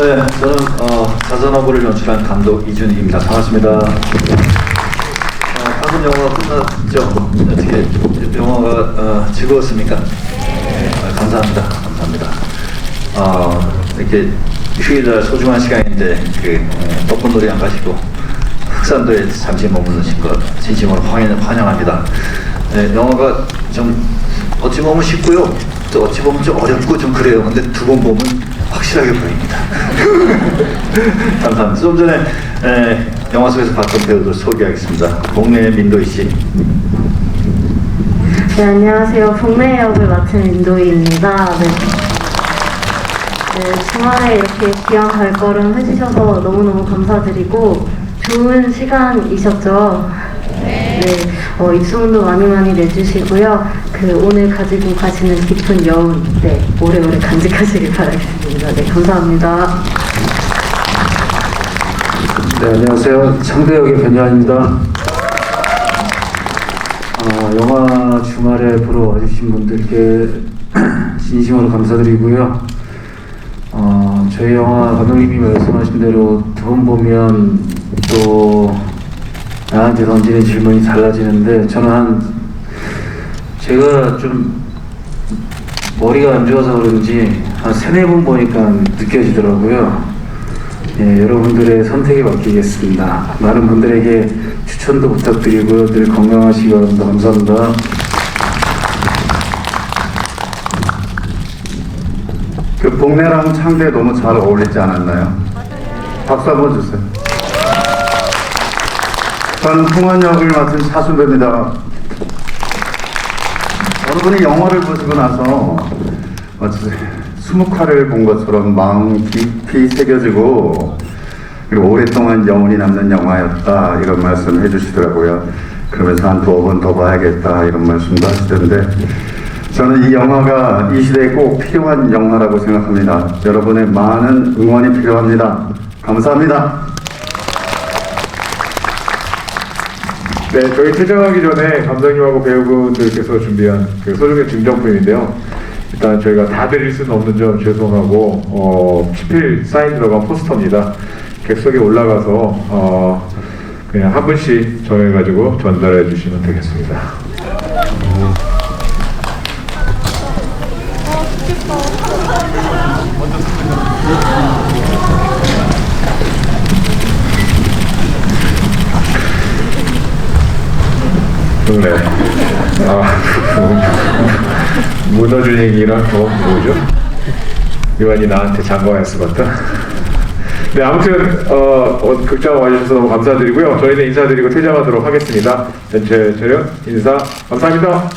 네, 저는 어, 자선어부를 연출한 감독 이준익입니다. 반갑습니다. 어, 방금 영화가 끝났죠? 어떻게 영화가 어, 즐거웠습니까? 네. 감사합니다. 감사합니다. 어, 이렇게 휴일날 소중한 시간인데 그 어, 덕분 놀이 안 가시고 흑산도에 잠시 머무르신 것 진심으로 환영, 환영 합니다. 네, 영화가 좀 어찌 보면 쉽고요. 또 어찌 보면 좀 어렵고 좀 그래요. 근데 두 번 보면 확실하게 보입니다. 감사합니다. 좀 전에 에, 영화 속에서 봤던 배우들 소개하겠습니다. 동네 민도희 씨, 네, 안녕하세요. 동네 역을 맡은 민도희입니다. 네. 네, 주말에 이렇게 귀한 발걸음 해주셔서 너무너무 감사드리고 좋은 시간이셨죠? 네. 어, 입소문도 많이 많이 내주시고요. 그 오늘 가지고 가시는 깊은 여운, 네, 오래오래 간직하시길 바라겠습니다. 네, 감사합니다. 네, 안녕하세요. 창대역의 변희환입니다. 아, 영화 주말에 보러 와주신 분들께 진심으로 감사드리고요. 어, 저희 영화 감독님이 말씀하신 대로 두 번 보면 또 나한테 던지는 질문이 달라지는데 저는 한 제가 좀 머리가 안 좋아서 그런지 한 세네 번 보니까 느껴지더라고요. 예, 여러분들의 선택에 맡기겠습니다. 많은 분들에게 추천도 부탁드리고요. 늘 건강하시기 바랍니다. 감사합니다. 그 복내랑 창대 너무 잘 어울리지 않았나요? 박수 한번 주세요. 저는 풍원 역을 맡은 차순배입니다. 여러분이 영화를 보시고 나서 마치 수묵화를 본 것처럼 마음 깊이 새겨지고 그리고 오랫동안 영혼이 남는 영화였다 이런 말씀 해주시더라고요. 그러면서 한 두어 번 더 봐야겠다 이런 말씀도 하시던데 저는 이 영화가 이 시대에 꼭 필요한 영화라고 생각합니다. 여러분의 많은 응원이 필요합니다. 감사합니다. 네, 저희 퇴장하기 전에 감독님하고 배우분들께서 준비한 그 소정의 증정품인데요. 일단 저희가 다 드릴 수는 없는 점 죄송하고 어, 치필 사인 들어간 포스터입니다. 객석에 올라가서 어, 그냥 한 분씩 정해가지고 전달해 주시면 되겠습니다. 네. 아, 무너질 얘기랑 어, 뭐죠? 요한이 나한테 장가야 쓰봤다. 네, 아무튼 어, 어, 극장 와주셔서 너무 감사드리고요. 저희는 인사드리고 퇴장하도록 하겠습니다. 전체 촬영 인사 감사합니다.